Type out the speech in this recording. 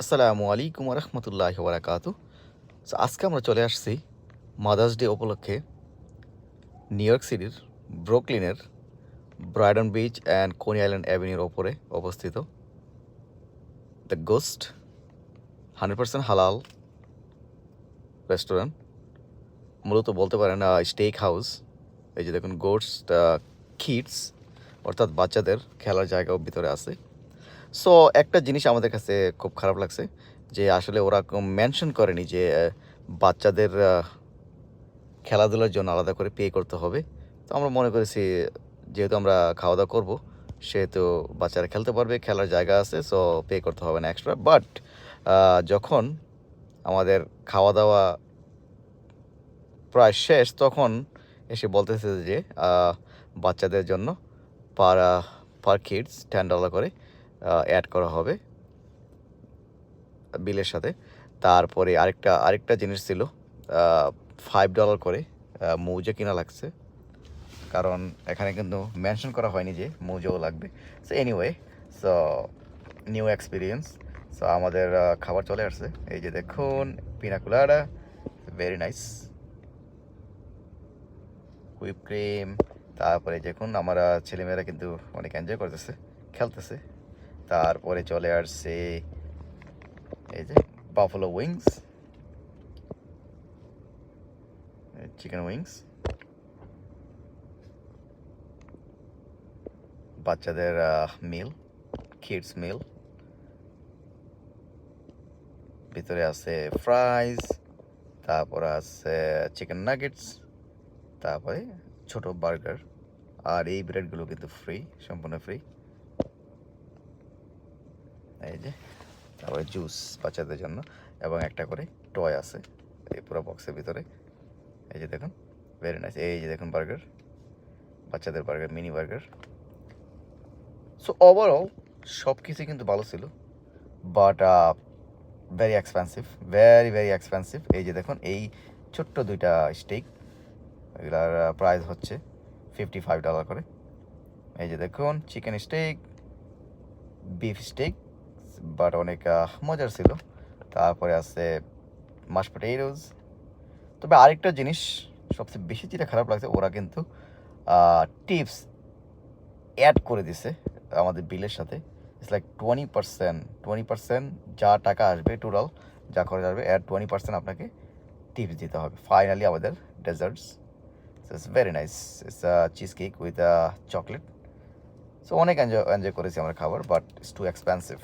আসসালামু আলাইকুম রহমতুল্লাহ বারাকাত আজকে আমরা চলে আসছি মাদার্স ডে উপলক্ষে নিউ ইয়র্ক সিটির ব্রুকলিনের Brighton beach and Coney Island অ্যাভিনিউর ওপরে অবস্থিত the ghost hundred percent halal restaurant মূলত বলতে পারেন স্টেক হাউস এই যে দেখুন গোস্ট কিডস অর্থাৎ বাচ্চাদের খেলার জায়গাও ভিতরে আছে। সো একটা জিনিস আমাদের কাছে খুব খারাপ লাগছে যে আসলে ওরা মেনশন করেনি যে বাচ্চাদের খেলাধুলার জন্য আলাদা করে পে করতে হবে। তো আমরা মনে করেছি যেহেতু আমরা খাওয়া দাওয়া করব, সেহেতু বাচ্চারা খেলতে পারবে, খেলার জায়গা আছে সো পে করতে হবে না এক্সট্রা বাট যখন আমাদের খাওয়া দাওয়া প্রায় শেষ, তখন এসে বলতেছে যে বাচ্চাদের জন্য per per kids ten dollar করে অ্যাড করা হবে বিলের সাথে। তারপরে আরেকটা আরেকটা জিনিস ছিল ফাইভ ডলার করে মৌজা কিনা লাগছে। কারণ এখানে কিন্তু মেনশন করা হয়নি যে মৌজাও লাগবে। So anyway so new experience so আমাদের খাবার চলে আসছে। এই যে দেখুন pina colada very nice whip cream তারপরে দেখুন, আমরা ছেলেমেয়েরা কিন্তু অনেক এনজয় করতেছে, খেলতেছে। তারপরে চলে আসছে এই যে বাফলো উইংস চিকেন উইংস বাচ্চাদের মিল কিডস মিল ভিতরে আছে ফ্রাইজ তারপরে আছে চিকেন নাগেটস তারপরে ছোট বার্গার আর এই ব্রেডগুলো কিন্তু ফ্রি সম্পূর্ণ ফ্রি এই যে, তারপরে জুস বাচ্চাদের জন্য, এবং একটা করে টয় আছে, এই পুরো বক্সের ভিতরে। এই যে দেখুন ভেরি নাইস এই যে দেখুন বার্গার বাচ্চাদের burger mini burger so overall সব কিছুই কিন্তু ভালো ছিল but very expensive very very expensive এই যে দেখুন, এই ছোট্ট দুইটা স্টেক এগুলার প্রাইস হচ্ছে ফিফটি ফাইভ ডলার করে। এই যে দেখুন chicken steak beef steak but অনেক মজার ছিল। তারপরে আছে মাশ পটেটোজ তবে আরেকটা জিনিস সবচেয়ে বেশি যেটা খারাপ লাগছে, ওরা কিন্তু টিপস অ্যাড করে দিছে আমাদের বিলের সাথে। It's like twenty percent twenty percent যা টাকা আসবে টোটাল যা খরচ আসবে অ্যাড টোয়েন্টি পার্সেন্ট আপনাকে টিপস দিতে হবে। ফাইনালি আমাদের desserts it's very nice it's cheesecake with chocolate so অনেক এনজয় এনজয় করেছি আমরা খাবার বাট ইটস টু এক্সপেন্সিভ